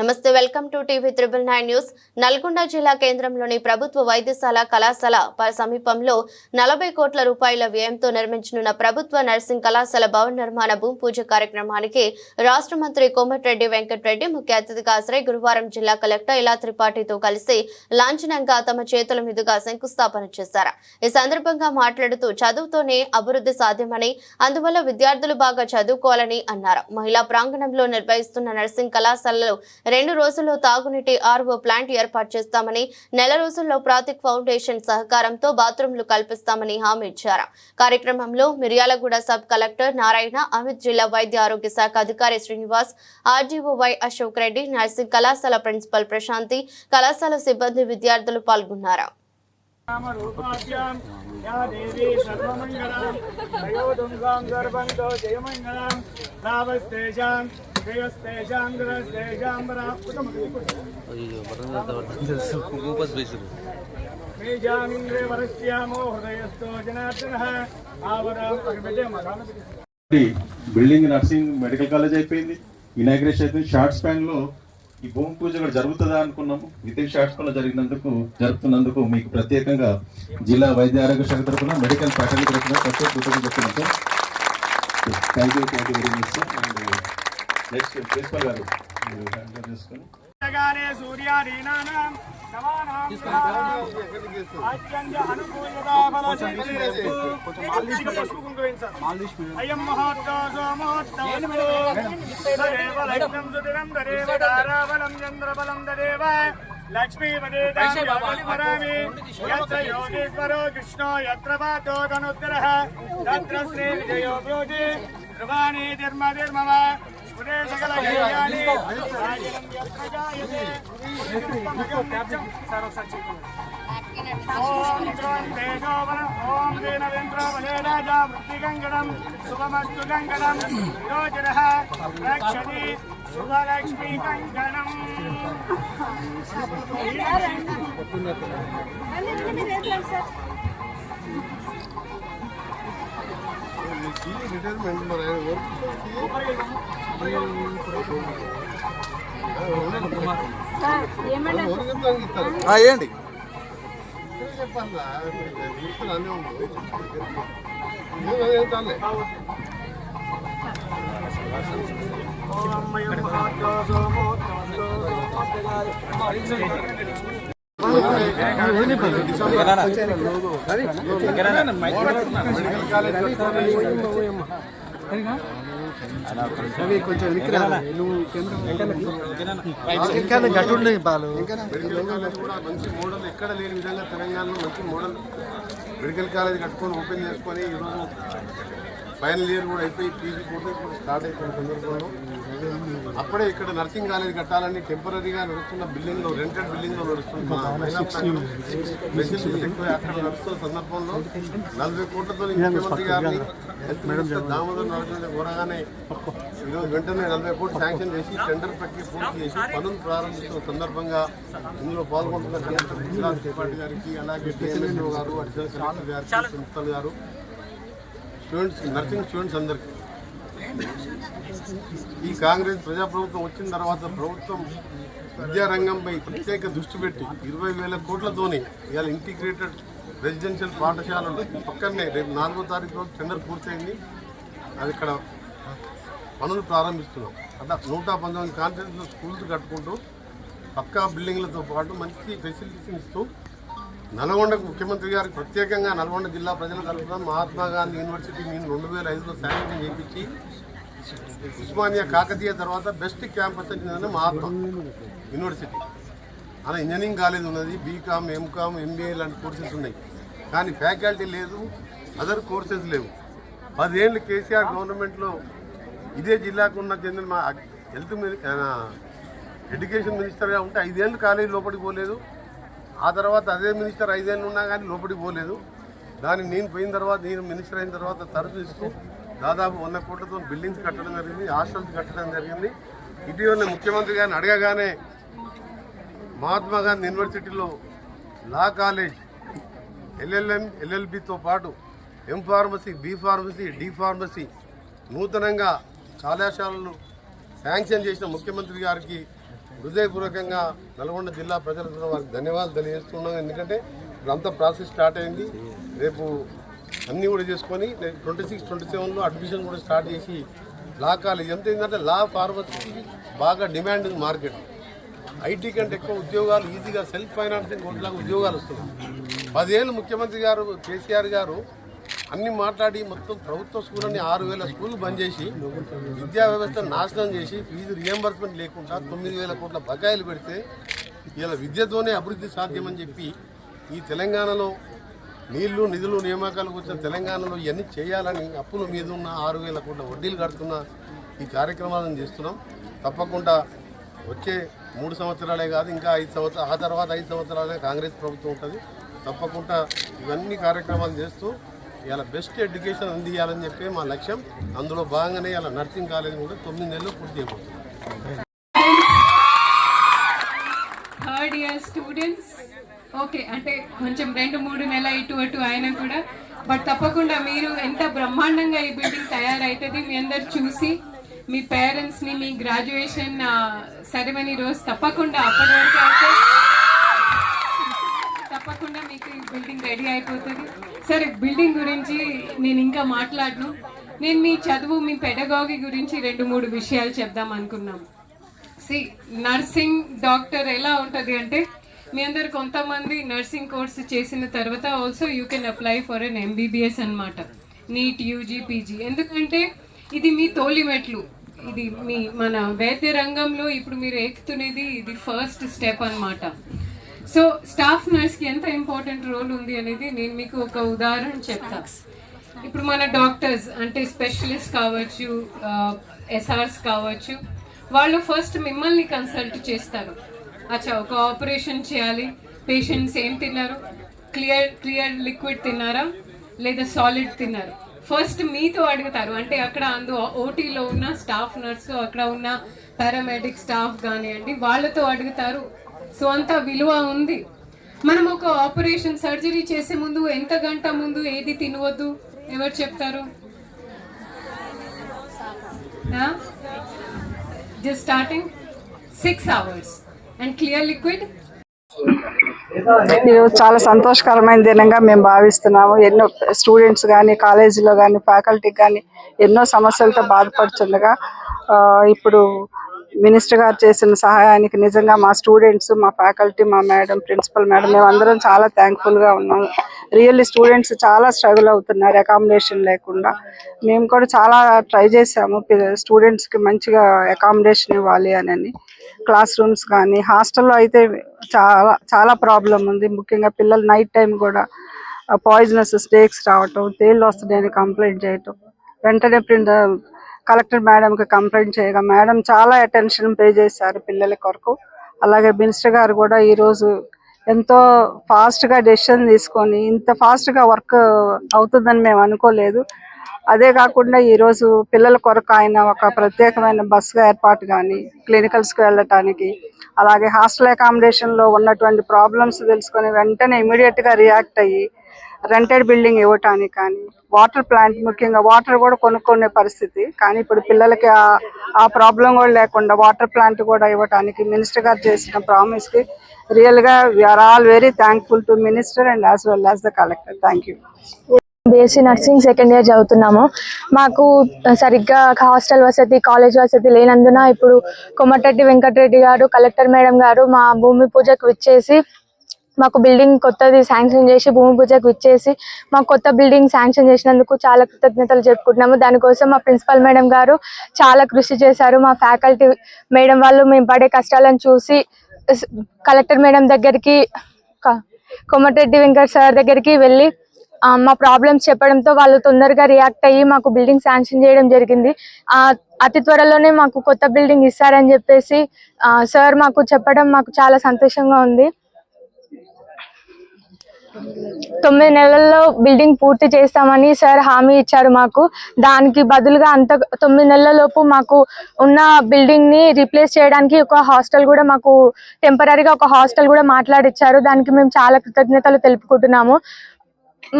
నమస్తే welcome to TV triple nine news. Nalgonda జిల్లా కేంద్రంలోని ప్రభుత్వ వైద్యశాల కళాశాల సమీపంలో నలభై కోట్ల రూపాయల వ్యయంతో నిర్మించనున్న ప్రభుత్వ నర్సింగ్ కళాశాల భవన నిర్మాణ భూమి పూజ కార్యక్రమానికి రాష్ట్ర మంత్రి కోమటిరెడ్డి వెంకటరెడ్డి ముఖ్య అతిథిగా హాజరై గురువారం జిల్లా కలెక్టర్ ఇలా త్రిపాఠితో కలిసి లాంఛనంగా తమ చేతుల మీదుగా శంకుస్థాపన చేశారు. ఈ సందర్భంగా మాట్లాడుతూ చదువుతోనే అభివృద్ధి సాధ్యమని అందువల్ల విద్యార్థులు బాగా చదువుకోవాలని అన్నారు. మహిళా ప్రాంగణంలో నిర్వహిస్తున్న నర్సింగ్ కళాశాలలో రెండు రోజుల్లో తాగునీటి ఆర్ఓ ప్లాంట్ ఏర్పాటు చేస్తామని నెల రోజుల్లో ప్రాతిక్ ఫౌండేషన్ సహకారంతో బాత్రూంలు కల్పిస్తామని హామీ ఇచ్చారు. కార్యక్రమంలో మిర్యాలగూడ సబ్ కలెక్టర్ నారాయణ అమిత్ జిల్లా వైద్య ఆరోగ్య శాఖ అధికారి Srinivas RDO Y Ashok Reddy nursing కళాశాల ప్రిన్సిపల్ ప్రశాంతి కళాశాల సిబ్బంది విద్యార్థులు పాల్గొన్నారు. యా దేవీ దయోదుంగాం గర్భంతో జయమంగళం లాభస్తేషాం శ్రేయస్తేషాం గురస్తేషాం బిల్డింగ్ నర్సింగ్ మెడికల్ కాలేజ్ అయిపోయింది. ఇనాగ్రేషన్ అయిపోయింది షార్ట్ స్పాన్లో ఈ భూమి పూజ కూడా జరుగుతుందా అనుకున్నాము. విత్ షార్ట్ స్పాన్లో జరిగినందుకు జరుపుతున్నందుకు మీకు ప్రత్యేకంగా జిల్లా వైద్య ఆరోగ్య శాఖ తరఫున మెడికల్ ఫ్యాకల్టీ తరఫున ప్రత్యేక కృతజ్ఞతలు చెప్తున్నాం sir thank you thank you very much sir and next principal గారు మీరు హ్యాండ్ ఓవర్ చేసుకొని గానే సూర్యాదీనానాం నవానాం గ్రహాణాం అత్యంత అనుకూలతా ఫలసిద్ధిరస్తు. ఇక పసుపు కుంకుమ వేయండి సార్. అయం మహోత్తోజో మహోత్తమస్తు. తదేవ లగ్నం సుదినం తదేవ తారాబలం చంద్రబలం తదేవ లక్ష్మీపదే పరామి యత్ర యోగేశ్వరో కృష్ణో యత్ర పాతో తనుత్తరః తత్ర శ్రీ విజయో భూతి ధ్రువాణి ధర్మ ధర్మవ స్ఫురే సకల కళ్యాణి ఓం ఓం వృత్తిగంగణం శుభమస్తు గంగణం రక్షతి శుభలక్ష్మీ గంగణం రిటైర్మెంట్ మరి ఆయన వర్క్ వేయండి చెప్పాలి అన్నీ ఉంది చాలే. ఓం మయం మహాత్మో మోత్తో మెడికల్ కాలేజ్ కూడా మంచి మోడల్ ఎక్కడ లేని విధంగా తెలంగాణలో మంచి మోడల్ మెడికల్ కాలేజ్ కట్టుకొని ఓపెన్ చేసుకొని ఈరోజు ఫైనల్ ఇయర్ కూడా అయిపోయి పీజీ కూడా స్టార్ట్ అయిపోయిన సందర్భంలో అప్పుడే ఇక్కడ నర్సింగ్ కాలేజ్ కట్టాలని టెంపరీగా నడుస్తున్న బిల్డింగ్లో రెంటెడ్ బిల్డింగ్లో నడుస్తున్న అక్కడ నడుస్తున్న సందర్భంలో నలభై కోట్లతో ముఖ్యమంత్రి గారిని దామోదర్ నరసింహ కోరగానే ఈరోజు వెంటనే నలభై కోట్లు శాంక్షన్ చేసి టెండర్ ప్రక్రియ పూర్తి చేసి పనులు ప్రారంభిస్తున్న సందర్భంగా ఇందులో పాల్గొంటున్న కలెక్టర్ గుజరాత్ త్రిపాఠి గారికి అలాగే డిఎంఎన్ఓ గారు అడిషనల్ కలెక్టర్ గారికి ప్రిన్సిపల్ గారు స్టూడెంట్స్ నర్సింగ్ స్టూడెంట్స్ అందరికీ. ఈ కాంగ్రెస్ ప్రజాప్రభుత్వం వచ్చిన తర్వాత ప్రభుత్వం విద్యారంగంపై ప్రత్యేక దృష్టి పెట్టి ఇరవై వేల కోట్లతోని ఇవాళ ఇంటిగ్రేటెడ్ రెసిడెన్షియల్ పాఠశాలలు పక్కనే రేపు నాలుగో తారీఖు రోజు టెండర్ పూర్తయింది. అది ఇక్కడ పనులు ప్రారంభిస్తున్నాం. అట్లా నూట పంతొమ్మిది కాన్ఫరెన్స్లో స్కూల్స్ కట్టుకుంటూ పక్కా బిల్డింగ్లతో పాటు మంచి ఫెసిలిటీస్ ఇస్తూ నల్గొండకు ముఖ్యమంత్రి గారికి ప్రత్యేకంగా నల్గొండ జిల్లా ప్రజల తరఫున మహాత్మా గాంధీ యూనివర్సిటీ నేను రెండు వేల ఐదులో శాంక్షన్ చేయించి ఉస్మానియా కాకతీయ తర్వాత బెస్ట్ క్యాంపస్ వచ్చిందని మహాత్మా యూనివర్సిటీ. అలా ఇంజనీరింగ్ కాలేజ్ ఉన్నది బీకామ్ ఎంకామ్ ఎంబీఏ లాంటి కోర్సెస్ ఉన్నాయి. కానీ ఫ్యాకల్టీ లేదు అదర్ కోర్సెస్ లేవు. పదేళ్ళు కేసీఆర్ గవర్నమెంట్లో ఇదే జిల్లాకు ఉన్న చెందిన మా హెల్త్ ఎడ్యుకేషన్ మినిస్టర్గా ఉంటే ఐదేళ్ళు కాలేజీ లోపలికి పోలేదు. ఆ తర్వాత అదే మినిస్టర్ ఐదేళ్ళు ఉన్నా కానీ లోపలికి పోలేదు. దాన్ని నేను పోయిన తర్వాత నేను మినిస్టర్ అయిన తర్వాత తరచు ఇస్తూ దాదాపు వంద కోట్లతో బిల్డింగ్స్ కట్టడం జరిగింది హాస్టల్స్ కట్టడం జరిగింది. ఇటీవల ముఖ్యమంత్రి గారిని అడగగానే మహాత్మా గాంధీ యూనివర్సిటీలో లా కాలేజ్ ఎల్ఎల్ఎం ఎల్ఎల్బితో పాటు M pharmacy B pharmacy D pharmacy నూతనంగా కళాశాలలు శాంక్షన్ చేసిన ముఖ్యమంత్రి గారికి హృదయపూర్వకంగా నల్గొండ జిల్లా ప్రజలకు వారికి ధన్యవాదాలు తెలియజేస్తున్నాం ఎందుకంటే ఇప్పుడు అంతా ప్రాసెస్ స్టార్ట్ అయింది. రేపు అన్నీ కూడా చేసుకొని ట్వంటీ సిక్స్ ట్వంటీ సెవెన్లో అడ్మిషన్ కూడా స్టార్ట్ చేసి లా కాలేజ్ ఎంత ఏంటంటే లా ఫార్మసీకి బాగా డిమాండ్ ఉంది మార్కెట్. ఐటీ కంటే ఎక్కువ ఉద్యోగాలు ఈజీగా సెల్ఫ్ ఫైనాన్సింగ్ కోట్లాగా ఉద్యోగాలు వస్తున్నాయి. పదేళ్ళు ముఖ్యమంత్రి గారు కేసీఆర్ గారు అన్ని మాట్లాడి మొత్తం ప్రభుత్వ స్కూల్ అన్ని ఆరు వేల స్కూల్ బంద్ చేసి విద్యా వ్యవస్థ నాశనం చేసి ఫీజు రియంబర్స్మెంట్ లేకుండా తొమ్మిది వేల కోట్ల బకాయిలు పెడితే ఇలా విద్యతోనే అభివృద్ధి సాధ్యమని చెప్పి ఈ తెలంగాణలో నీళ్ళు నిధులు నియామకాలకు వచ్చిన తెలంగాణలో ఇవన్నీ చేయాలని అప్పుల మీద ఉన్న ఆరు వేల కోట్ల వడ్డీలు కడుతున్న ఈ కార్యక్రమాలను చేస్తున్నాం. తప్పకుండా వచ్చే మూడు సంవత్సరాలే కాదు ఇంకా ఐదు సంవత్సరాలు ఆ తర్వాత ఐదు సంవత్సరాలే కాంగ్రెస్ ప్రభుత్వం ఉంటుంది. తప్పకుండా ఇవన్నీ కార్యక్రమాలు చేస్తూ ఇలా బెస్ట్ ఎడ్యుకేషన్ అందియాలని చెప్పి మా లక్ష్యం. అందులో భాగంగానే ఇలా నర్సింగ్ కాలేజ్ కూడా తొమ్మిది నెలలు పూర్తి చేయబోతుంది థర్డ్ ఇయర్ స్టూడెంట్స్ ఓకే అంటే కొంచెం రెండు మూడు నెల ఇటు అటు అయినా కూడా. బట్ తప్పకుండా మీరు ఎంత బ్రహ్మాండంగా ఈ బిల్డింగ్ తయారైతుంది మీ అందరు చూసి మీ పేరెంట్స్ని మీ గ్రాడ్యుయేషన్ సెరమనీ రోజు తప్పకుండా అప్పటి వరకు అయితే తప్పకుండా మీకు ఈ బిల్డింగ్ రెడీ అయిపోతుంది. సరే బిల్డింగ్ గురించి నేను ఇంకా మాట్లాడను. నేను మీ చదువు మీ పెడగాగి గురించి రెండు మూడు విషయాలు చెప్దాం అనుకున్నాం. సి నర్సింగ్ డాక్టర్ ఎలా ఉంటుంది అంటే మీ అందరు కొంతమంది నర్సింగ్ కోర్స్ చేసిన తర్వాత also you can apply for N MBBS అనమాట నీట్ యూజీ పీజీ ఎందుకంటే ఇది మీ తోలిమెట్లు ఇది మీ మన వైద్య రంగంలో ఇప్పుడు మీరు ఎక్కుతునేది ఇది ఫస్ట్ స్టెప్ అన్నమాట. సో స్టాఫ్ నర్స్కి ఎంత ఇంపార్టెంట్ రోల్ ఉంది అనేది నేను మీకు ఒక ఉదాహరణ చెప్తా. ఇప్పుడు మన డాక్టర్స్ అంటే స్పెషలిస్ట్ కావచ్చు ఎస్ఆర్స్ కావచ్చు వాళ్ళు ఫస్ట్ మిమ్మల్ని కన్సల్ట్ చేస్తారు. అచ్చా ఒక ఆపరేషన్ చేయాలి పేషెంట్స్ ఏం తిన్నారు? క్లియర్ క్లియర్ లిక్విడ్ తిన్నారా? లేదా సాలిడ్ తిన్నారు? ఫస్ట్ మీతో అడుగుతారు. అంటే అక్కడ అందు ఓటీలో ఉన్న స్టాఫ్ నర్సు అక్కడ ఉన్న పారామెడిక్ స్టాఫ్ కానివ్వండి వాళ్ళతో అడుగుతారు. సో అంత విలువ ఉంది. మనం ఒక ఆపరేషన్ సర్జరీ చేసే ముందు ఎంత గంట ముందు ఏది తినవద్దు? ఎవరు చెప్తారు? Just starting six hours and clear liquid ఈరోజు చాలా సంతోషకరమైన దినంగా మేము భావిస్తున్నాము. ఎన్నో స్టూడెంట్స్ కానీ కాలేజీలో కానీ ఫ్యాకల్టీ కానీ ఎన్నో సమస్యలతో బాధపడుతుండగా ఇప్పుడు మినిస్టర్ గారు చేసిన సహాయానికి నిజంగా మా స్టూడెంట్స్ మా ఫ్యాకల్టీ మా మేడం ప్రిన్సిపల్ మేడం మేమందరం చాలా థ్యాంక్ఫుల్గా ఉన్నాము రియల్లీ స్టూడెంట్స్ చాలా స్ట్రగుల్ అవుతున్నారు అకామిడేషన్ లేకుండా. మేము కూడా చాలా ట్రై చేసాము స్టూడెంట్స్కి మంచిగా అకామిడేషన్ ఇవ్వాలి అని క్లాస్ రూమ్స్ కానీ హాస్టల్లో అయితే చాలా చాలా ప్రాబ్లం ఉంది. ముఖ్యంగా పిల్లలు నైట్ టైం కూడా పాయిజనస్ స్టేక్స్ రావటం తేళ్ళు వస్తున్నాయని కంప్లైంట్ చేయటం. వెంటనే ప్రింట్ కలెక్టర్ మేడంకి కంప్లైంట్ చేయగా మేడం చాలా అటెన్షన్ పే చేశారు పిల్లల కొరకు. అలాగే మినిస్టర్ గారు కూడా ఈరోజు ఎంతో ఫాస్ట్గా డెసిషన్ తీసుకొని ఇంత ఫాస్ట్గా వర్క్ అవుతుందని మేము అనుకోలేదు. అదే కాకుండా ఈరోజు పిల్లల కొరకు ఆయన ఒక ప్రత్యేకమైన బస్సుగా ఏర్పాటు కానీ క్లినికల్స్కి వెళ్ళటానికి అలాగే హాస్టల్ అకామిడేషన్లో ఉన్నటువంటి ప్రాబ్లమ్స్ తెలుసుకొని వెంటనే ఇమీడియట్గా రియాక్ట్ అయ్యి రెంటెడ్ బిల్డింగ్ ఇవ్వటానికి కానీ వాటర్ ప్లాంట్ ముఖ్యంగా వాటర్ కూడా కొనుక్కునే పరిస్థితి. కానీ ఇప్పుడు పిల్లలకి ఆ- ప్రాబ్లం కూడా లేకుండా వాటర్ ప్లాంట్ కూడా ఇవ్వటానికి మినిస్టర్ గారు చేసిన ప్రామిస్కి రియల్గా we are all very thankful to minister and as well as the collector thank you BSc nursing second year చదువుతున్నాము. మాకు సరిగ్గా హాస్టల్ వసతి కాలేజ్ వసతి లేనందున ఇప్పుడు కొమటరెడ్డి వెంకటరెడ్డి గారు కలెక్టర్ మేడం గారు మా భూమి పూజకు విచ్చేసి మాకు బిల్డింగ్ కొత్తది శాంక్షన్ చేసి భూమి పూజకు ఇచ్చేసి మాకు కొత్త బిల్డింగ్ శాంక్షన్ చేసినందుకు చాలా కృతజ్ఞతలు చెప్పుకుంటున్నాము. దానికోసం మా ప్రిన్సిపల్ మేడం గారు చాలా కృషి చేశారు. మా ఫ్యాకల్టీ మేడం వాళ్ళు మేము పడే కష్టాలను చూసి కలెక్టర్ మేడం దగ్గరికి క- కొమటిరెడ్డి వెంకట్ సార్ దగ్గరికి వెళ్ళి మా ప్రాబ్లమ్స్ చెప్పడంతో వాళ్ళు తొందరగా రియాక్ట్ అయ్యి మాకు బిల్డింగ్ శాంక్షన్ చేయడం జరిగింది. అతి త్వరలోనే మాకు కొత్త బిల్డింగ్ ఇస్తారని చెప్పేసి సార్ మాకు చెప్పడం మాకు చాలా సంతోషంగా ఉంది. తొమ్మిది నెలల్లో బిల్డింగ్ పూర్తి చేస్తామని సార్ హామీ ఇచ్చారు మాకు. దానికి బదులుగా అంత తొమ్మిది నెలల లోపు మాకు ఉన్న బిల్డింగ్ని రీప్లేస్ చేయడానికి ఒక హాస్టల్ కూడా మాకు టెంపరీగా ఒక హాస్టల్ కూడా మాట్లాడిచ్చారు. దానికి మేము చాలా కృతజ్ఞతలు తెలుపుకుంటున్నాము.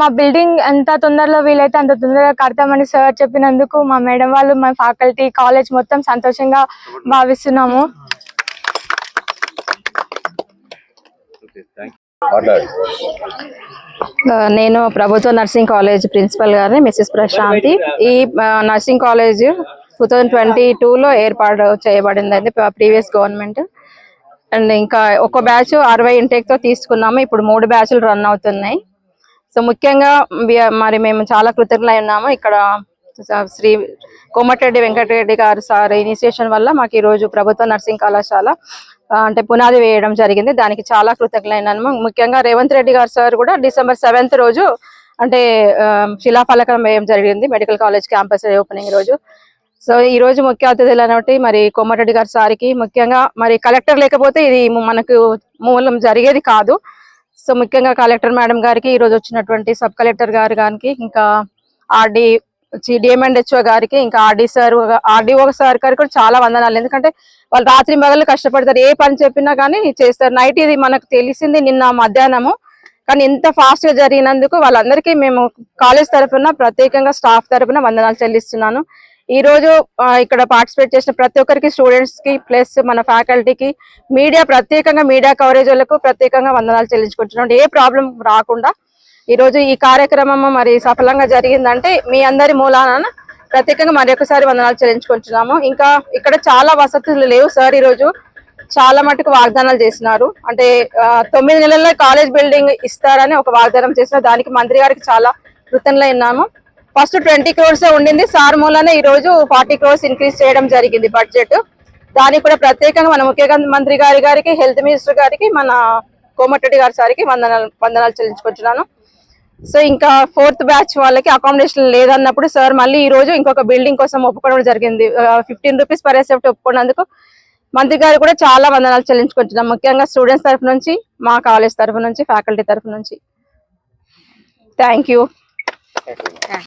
మా బిల్డింగ్ ఎంత తొందరలో వీలైతే అంత తొందరగా కడతామని సార్ చెప్పినందుకు మా మేడం వాళ్ళు మా ఫ్యాకల్టీ కాలేజ్ మొత్తం సంతోషంగా భావిస్తున్నాము. నేను ప్రభుత్వ నర్సింగ్ కాలేజ్ ప్రిన్సిపల్ గారిని మిస్సెస్ ప్రశాంతి. ఈ nursing college two thousand twenty టూలో ఏర్పాటు చేయబడింది ప్రీవియస్ గవర్నమెంట్. అండ్ ఇంకా ఒక బ్యాచ్ అరవై ఇంటేక్తో తీసుకున్నాము ఇప్పుడు మూడు బ్యాచ్లు రన్ అవుతున్నాయి. సో ముఖ్యంగా వి- మరి మేము చాలా కృతజ్ఞులై ఉన్నాము. ఇక్కడ స- శ్రీ కోమటిరెడ్డి వెంకటరెడ్డి గారు సార్ ఇనిషియేషన్ వల్ల మాకు ఈ రోజు ప్రభుత్వ నర్సింగ్ కళాశాల అంటే పునాది వేయడం జరిగింది. దానికి చాలా కృతజ్ఞులైనాము. ముఖ్యంగా రేవంత్ రెడ్డి గారు సార్ కూడా డిసెంబర్ సెవెంత్ రోజు అంటే శిలాఫలకం వేయడం జరిగింది మెడికల్ కాలేజ్ క్యాంపస్ ఓపెనింగ్ రోజు. సో ఈ రోజు ముఖ్య అతిథులు అనేటి మరి కోమటిరెడ్డి గారి సార్కి ముఖ్యంగా మరి కలెక్టర్ లేకపోతే ఇది మనకు మూలం జరిగేది కాదు. సో ముఖ్యంగా కలెక్టర్ మేడం గారికి ఈ రోజు వచ్చినటువంటి సబ్ కలెక్టర్ గారు గారికి ఇంకా ఆర్డి డిఎంఎండ్హెచ్ఓ గారికి ఇంకా ఆర్డీ సార్ ఆర్డీఓ సార్ గారికి కూడా చాలా వందనాలు. ఎందుకంటే వాళ్ళు రాత్రి మగళ్ళు కష్టపడతారు. ఏ పని చెప్పినా కానీ చేస్తారు. నైట్ ఇది మనకు తెలిసింది నిన్న మధ్యాహ్నము. కానీ ఇంత ఫాస్ట్గా జరిగినందుకు వాళ్ళందరికీ మేము కాలేజ్ తరఫున ప్రత్యేకంగా స్టాఫ్ తరఫున వందనాలు చెల్లిస్తున్నాను. ఈ రోజు ఇక్కడ పార్టిసిపేట్ చేసిన ప్రతి ఒక్కరికి స్టూడెంట్స్కి ప్లస్ మన ఫ్యాకల్టీకి మీడియా ప్రత్యేకంగా మీడియా కవరేజ్ వాళ్ళకు ప్రత్యేకంగా వందనాలు చెల్లించుకుంటున్నాం ఏ ప్రాబ్లం రాకుండా ఈ రోజు ఈ కార్యక్రమం మరి సఫలంగా జరిగిందంటే మీ అందరి మూలాన ప్రత్యేకంగా మరి ఒకసారి వందనాలు చెల్లించుకుంటున్నాము. ఇంకా ఇక్కడ చాలా వసతులు లేవు సార్ ఈరోజు. చాలా మటుకు వాగ్దానాలు చేసినారు. అంటే తొమ్మిది నెలల్లో కాలేజ్ బిల్డింగ్ ఇస్తారని ఒక వాగ్దానం చేసిన దానికి మంత్రి గారికి చాలా కృతజ్ఞులై ఉన్నాము. ఫస్ట్ ట్వంటీ క్రోర్స్ ఉండింది. సార్ మూలనే ఈ రోజు ఫార్టీ క్రోర్స్ ఇంక్రీజ్ చేయడం జరిగింది బడ్జెట్ దానికి కూడా ప్రత్యేకంగా మన ముఖ్యమంత్రి గారి గారికి హెల్త్ మినిస్టర్ గారికి మన కోమటిరెడ్డి గారి సారికి వందనాలు వందనాలు చెల్లించుకుంటున్నాను. సో ఇంకా ఫోర్త్ బ్యాచ్ వాళ్ళకి అకామిడేషన్ లేదన్నప్పుడు సార్ మళ్ళీ ఈ రోజు ఇంకొక బిల్డింగ్ కోసం ఒప్పుకోవడం జరిగింది. ఫిఫ్టీన్ రూపీస్ పర్ ఎసెప్ట్ ఒప్పుకున్నందుకు మంత్రి గారు కూడా చాలా వందనాలు చెల్లించుకుంటున్నాం. ముఖ్యంగా స్టూడెంట్స్ తరఫు నుంచి మా కాలేజ్ తరఫు నుంచి ఫ్యాకల్టీ తరఫు నుంచి. Thank you